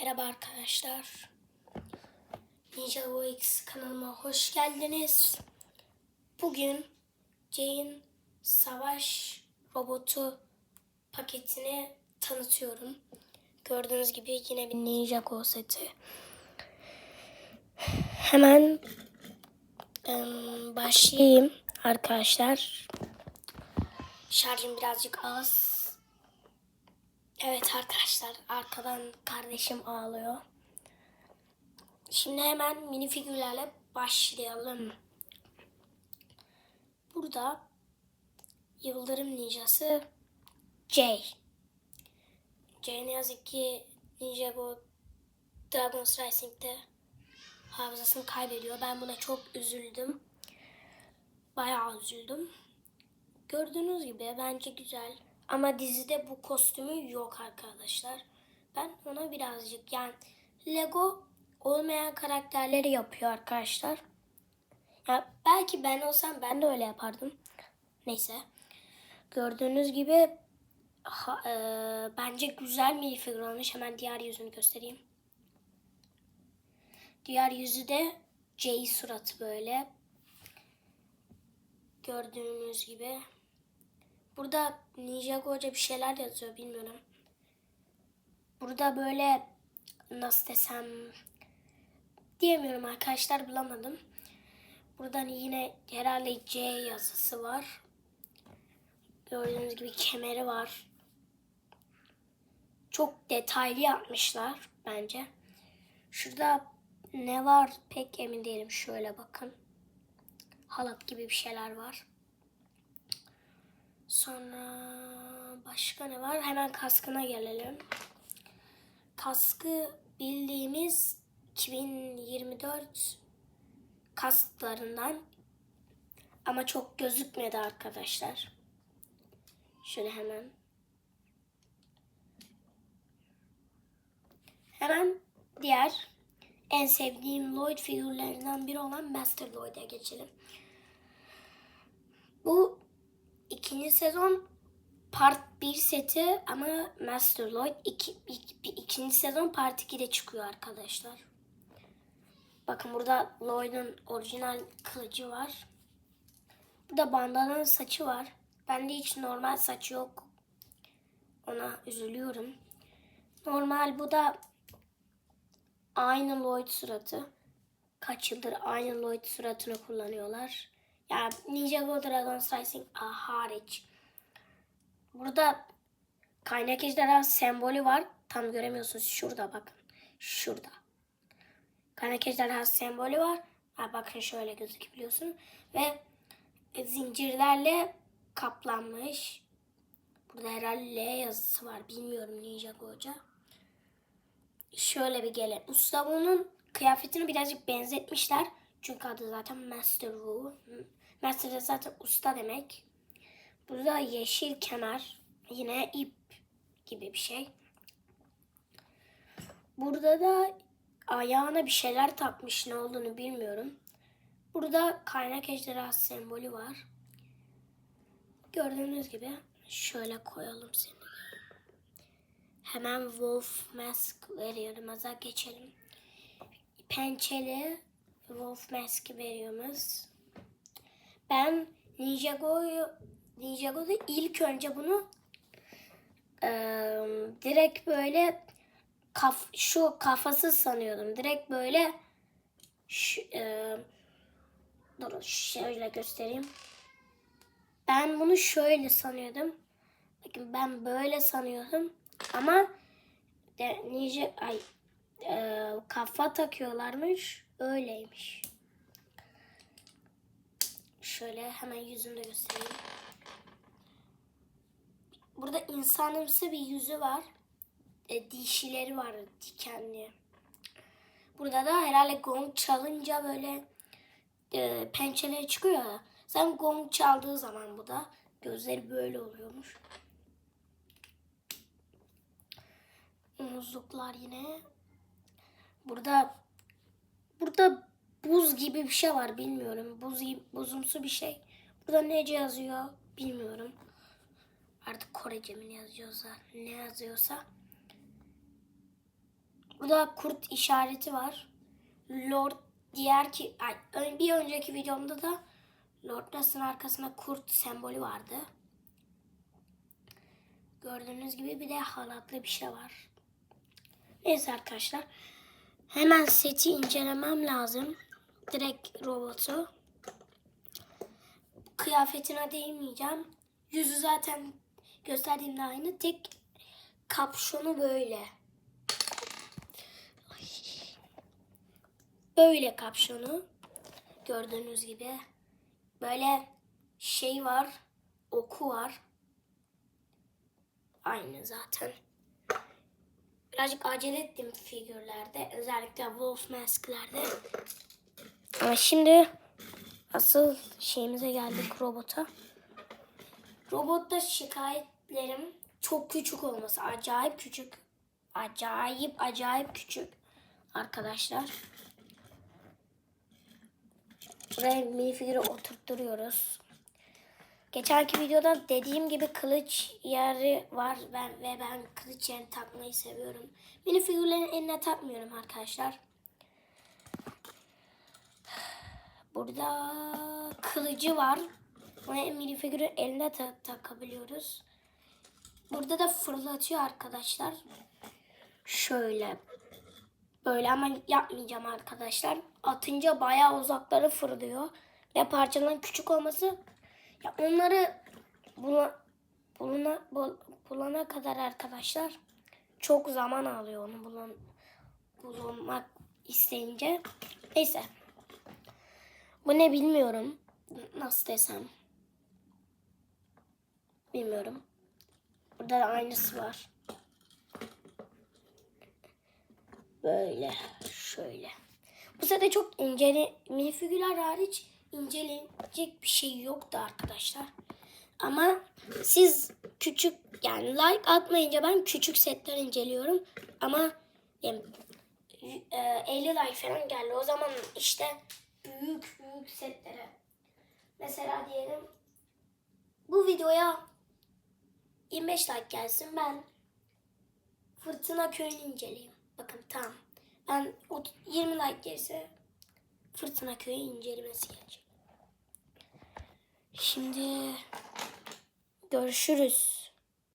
Merhaba arkadaşlar. Ninja OX kanalıma hoş geldiniz. Bugün Jane Savaş Robotu paketini tanıtıyorum. Gördüğünüz gibi yine bir Ninja Go seti. Hemen em, başlayayım arkadaşlar. Şarjım birazcık az. Evet arkadaşlar arkadan kardeşim ağlıyor. Şimdi hemen minifigürlerle başlayalım. Burada Yıldırım Ninjası Jay. Jay ne yazık ki Ninjago Dragon's Rising'de hafızasını kaybediyor. Ben buna çok üzüldüm. Bayağı üzüldüm. Gördüğünüz gibi bence güzel. Ama dizide bu kostümü yok arkadaşlar. Ben ona birazcık yani Lego olmayan karakterleri yapıyor arkadaşlar. Ya belki ben olsam ben de öyle yapardım. Neyse. Gördüğünüz gibi ha, e, bence güzel bir figür olmuş. Hemen diğer yüzünü göstereyim. Diğer yüzü de J suratı böyle. Gördüğünüz gibi. Burada Ninjago'ca bir şeyler yazıyor bilmiyorum. Burada böyle nasıl desem diyemiyorum arkadaşlar bulamadım. Buradan yine herhalde C yazısı var. Gördüğünüz gibi kemeri var. Çok detaylı yapmışlar bence. Şurada ne var pek emin değilim. Şöyle bakın. Halat gibi bir şeyler var. Sonra başka ne var? Hemen kaskına gelelim. Kaskı bildiğimiz 2024 kasklarından ama çok gözükmedi arkadaşlar. Şöyle hemen. Hemen diğer en sevdiğim Lloyd figürlerinden biri olan Master Lloyd'a geçelim. Bu ikinci sezon part 1 seti ama Master Lloyd iki, ik- bir- ikinci sezon part 2'de çıkıyor arkadaşlar. Bakın burada Lloyd'un orijinal kılıcı var. Burada bandanın saçı var. Bende hiç normal saç yok. Ona üzülüyorum. Normal bu da aynı Lloyd suratı. Kaç yıldır aynı Lloyd suratını kullanıyorlar. Ya Ninjago Dragon's Rising ah, hariç. Burada kaynak ejderha sembolü var. Tam göremiyorsunuz. Şurada bakın. Şurada. Kaynak ejderha sembolü var. Ha, bakın şöyle gözükebiliyorsun. Ve zincirlerle kaplanmış. Burada herhalde L yazısı var. Bilmiyorum Ninjago Hoca. Şöyle bir gelen. Usta kıyafetini birazcık benzetmişler. Çünkü adı zaten Master Wu. De zaten usta demek. Burada yeşil kemer. Yine ip gibi bir şey. Burada da ayağına bir şeyler takmış. Ne olduğunu bilmiyorum. Burada kaynak ejderhası sembolü var. Gördüğünüz gibi şöyle koyalım seni. Hemen Wolf Mask veriyorum. Aza geçelim. Pençeli Wolf Mask veriyoruz. Ben Ninjago'yu Ninjago'da ilk önce bunu eee, direkt böyle kaf, şu kafası sanıyordum. Direkt böyle şu, eee, dur şöyle göstereyim. Ben bunu şöyle sanıyordum. Bakın ben böyle sanıyordum. Ama de, ninja ay eee, kafa takıyorlarmış. Öyleymiş. Şöyle hemen yüzünü de göstereyim. Burada insanımsı bir yüzü var. E, dişileri var dikenli. Burada da herhalde gong çalınca böyle e, pençeleri çıkıyor ya. Sen gong çaldığı zaman bu da gözleri böyle oluyormuş. Muzluklar yine. Burada burada buz gibi bir şey var bilmiyorum. Buz buzumsu bir şey. Burada nece yazıyor bilmiyorum. Artık Korece mi yazıyorsa ne yazıyorsa. Burada kurt işareti var. Lord diğer ki ay, bir önceki videomda da Lord Russ'ın arkasında kurt sembolü vardı. Gördüğünüz gibi bir de halatlı bir şey var. Neyse arkadaşlar. Hemen seti incelemem lazım. Direkt robotu. Kıyafetine değmeyeceğim. Yüzü zaten gösterdiğimde aynı. Tek kapşonu böyle. Böyle kapşonu. Gördüğünüz gibi. Böyle şey var. Oku var. Aynı zaten. Birazcık acele ettim figürlerde. Özellikle Wolf Mask'lerde. Ama şimdi asıl şeyimize geldik robota. Robotta şikayetlerim çok küçük olması. Acayip küçük. Acayip acayip küçük. Arkadaşlar. Buraya minifigürü oturtturuyoruz. Geçenki videoda dediğim gibi kılıç yeri var ben ve ben kılıç yerini takmayı seviyorum. Minifigürlerin eline takmıyorum arkadaşlar. Burada kılıcı var. Ve minifigürü eline ta- takabiliyoruz. Burada da fırlatıyor arkadaşlar. Şöyle. Böyle ama yapmayacağım arkadaşlar. Atınca bayağı uzaklara fırlıyor. Ve parçaların küçük olması ya onları bula, buluna, bul- bulana kadar arkadaşlar çok zaman alıyor onu bulan, bulunmak isteyince. Neyse. Bu ne bilmiyorum. Nasıl desem. Bilmiyorum. Burada da aynısı var. Böyle. Şöyle. Bu sene çok inceli minifigürler hariç incelenecek bir şey yoktu arkadaşlar. Ama siz küçük yani like atmayınca ben küçük setler inceliyorum. Ama yani, e, 50 like falan geldi. O zaman işte büyük büyük setlere. Mesela diyelim bu videoya 25 like gelsin ben Fırtına Köyü'nü inceleyeyim. Bakın tamam. Ben o 20 like gelirse Fırtına Köyü incelemesi gelecek. Şimdi görüşürüz.